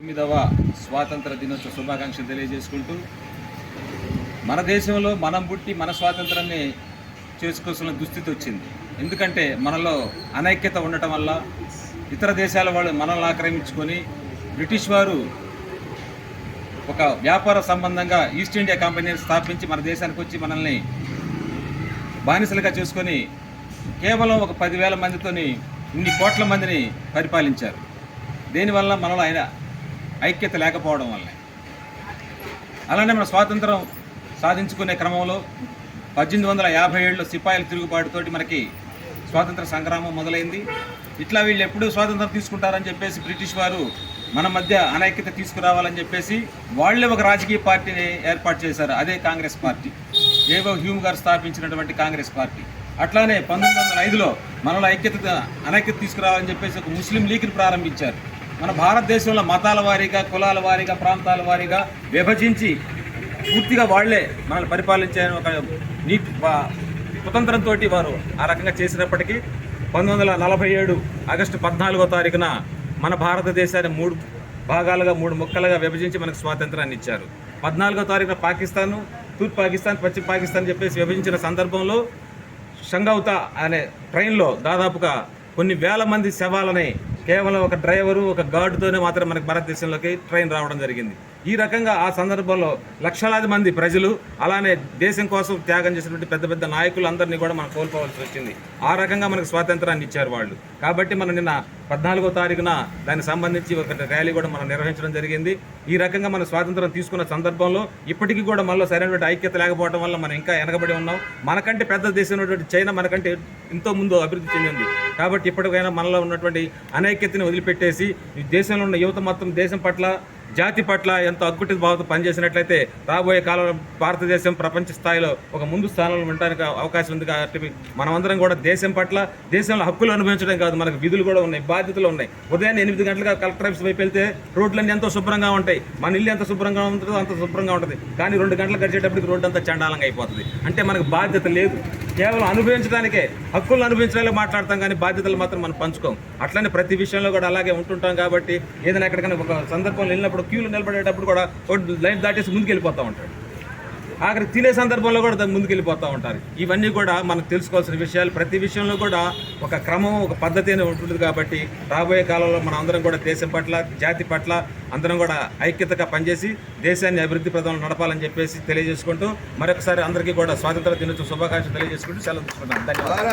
తొమ్మిదవ స్వాతంత్ర దినోత్సవ శుభాకాంక్షలు తెలియజేసుకుంటూ మన దేశంలో మనం పుట్టి మన స్వాతంత్రాన్ని చేసుకోవాల్సిన దుస్థితి వచ్చింది. ఎందుకంటే మనలో అనైక్యత ఉండటం వల్ల ఇతర దేశాల వాళ్ళు మనల్ని ఆక్రమించుకొని బ్రిటిష్ వారు ఒక వ్యాపార సంబంధంగా ఈస్ట్ ఇండియా కంపెనీని స్థాపించి మన దేశానికి వచ్చి మనల్ని బానిసలుగా చేసుకొని కేవలం ఒక పదివేల మందితోని ఇన్ని కోట్ల మందిని పరిపాలించారు. దేనివల్ల మనలో ఆయన ఐక్యత లేకపోవడం వల్ల అలానే మన స్వాతంత్రం సాధించుకునే క్రమంలో పద్దెనిమిది వందల యాభై ఏడులో సిపాయిల తిరుగుబాటుతోటి మనకి స్వాతంత్ర సంగ్రామం మొదలైంది. ఇట్లా వీళ్ళు ఎప్పుడూ స్వాతంత్రం తీసుకుంటారని చెప్పేసి బ్రిటిష్ వారు మన మధ్య అనైక్యత తీసుకురావాలని చెప్పేసి వాళ్ళే ఒక రాజకీయ పార్టీని ఏర్పాటు చేశారు. అదే కాంగ్రెస్ పార్టీ. ఏవో హ్యూమ్ గారు స్థాపించినటువంటి కాంగ్రెస్ పార్టీ. అట్లానే పంతొమ్మిది వందల ఐదులో మనలో ఐక్యత అనైక్యత తీసుకురావాలని చెప్పేసి ఒక ముస్లిం లీగ్ని ప్రారంభించారు. మన భారతదేశంలో మతాల వారీగా కులాల వారీగా ప్రాంతాల వారీగా విభజించి పూర్తిగా వాళ్ళే మనల్ని పరిపాలించే ఒక నీతి కుతంత్రంతో వారు ఆ రకంగా చేసినప్పటికీ పంతొమ్మిది వందల నలభై ఏడు ఆగస్టు పద్నాలుగో తారీఖున మన భారతదేశాన్ని మూడు భాగాలుగా మూడు ముక్కలుగా విభజించి మనకు స్వాతంత్రాన్ని ఇచ్చారు. పద్నాలుగో తారీఖున పాకిస్తాన్ తూర్పు పాకిస్తాన్ పశ్చిమ పాకిస్తాన్ చెప్పేసి విభజించిన సందర్భంలో షంగౌతా అనే ట్రైన్లో దాదాపుగా కొన్ని వేల మంది శవాలని కేవలం ఒక డ్రైవరు ఒక గార్డుతోనే మాత్రం మనకి భారతదేశంలోకి ట్రైన్ రావడం జరిగింది. ఈ రకంగా ఆ సందర్భంలో లక్షలాది మంది ప్రజలు అలానే దేశం కోసం త్యాగం చేసినటువంటి పెద్ద పెద్ద నాయకులు అందరినీ కూడా మనం కోల్పోవాల్సి వచ్చింది. ఆ రకంగా మనకు స్వాతంత్రాన్ని ఇచ్చారు వాళ్ళు. కాబట్టి మనం నిన్న పద్నాలుగో తారీఖున దానికి సంబంధించి ఒక ర్యాలీ కూడా మనం నిర్వహించడం జరిగింది. ఈ రకంగా మనం స్వాతంత్రం తీసుకున్న సందర్భంలో ఇప్పటికీ కూడా మనలో సరైనటువంటి ఐక్యత లేకపోవడం వల్ల మనం ఇంకా వెనకబడి ఉన్నాం. మనకంటే పెద్ద దేశం ఉన్నటువంటి చైనా మనకంటే ఎంతో ముందు అభివృద్ధి చెందింది. కాబట్టి ఇప్పటికైనా మనలో ఉన్నటువంటి అనైక్యతని వదిలిపెట్టేసి ఈ దేశంలో ఉన్న యువత మొత్తం దేశం పట్ల జాతి పట్ల ఎంతో అగ్గుటి భావంతో పనిచేసినట్లయితే రాబోయే కాలంలో భారతదేశం ప్రపంచ స్థాయిలో ఒక ముందు స్థానంలో ఉండడానికి అవకాశం ఉంది కాబట్టి మనమందరం కూడా దేశం పట్ల దేశంలో హక్కులు అనుభవించడం కాదు మనకు విధులు కూడా ఉన్నాయి బాధ్యతలు ఉన్నాయి. ఉదయాన్నే ఎనిమిది గంటలుగా కలెక్టర్ ఆఫీస్ వైపు వెళ్తే రోడ్లన్నీ ఎంతో శుభ్రంగా ఉంటాయి. మన ఇల్లు ఎంత శుభ్రంగా ఉంటుందో అంత శుభ్రంగా ఉంటుంది. కానీ రెండు గంటలు గడిచేటప్పటికి రోడ్డు అంతా చండాలంగా అయిపోతుంది. అంటే మనకు బాధ్యత లేదు. కేవలం అనుభవించడానికే హక్కులను అనుభవించడానికి మాట్లాడతాం కానీ బాధ్యతలు మాత్రం మనం పంచుకోం. అట్లనే ప్రతి విషయంలో కూడా అలాగే ఉంటుంటాం కాబట్టి ఏదైనా ఎక్కడికైనా ఒక సందర్భంలో వెళ్ళినప్పుడు క్యూలు నిలబడేటప్పుడు కూడా లైన్ దాటేసి ముందుకు వెళ్ళిపోతూ ఉంటాడు. ఆఖరి తినే సందర్భంలో కూడా దాని ముందుకెళ్ళిపోతూ ఉంటారు. ఇవన్నీ కూడా మనకు తెలుసుకోవాల్సిన విషయాలు. ప్రతి విషయంలో కూడా ఒక క్రమం ఒక పద్ధతి అనేది ఉంటుంది కాబట్టి రాబోయే కాలంలో మనం అందరం కూడా దేశం పట్ల జాతి పట్ల అందరం కూడా ఐక్యతగా పనిచేసి దేశాన్ని అభివృద్ధి ప్రదంలో నడపాలని చెప్పేసి తెలియజేసుకుంటూ మరొకసారి అందరికీ కూడా స్వాతంత్ర దినోత్సవ శుభాకాంక్షలు తెలియజేసుకుంటూ సెలవు తీసుకుంటాం ధన్యవాదాలు.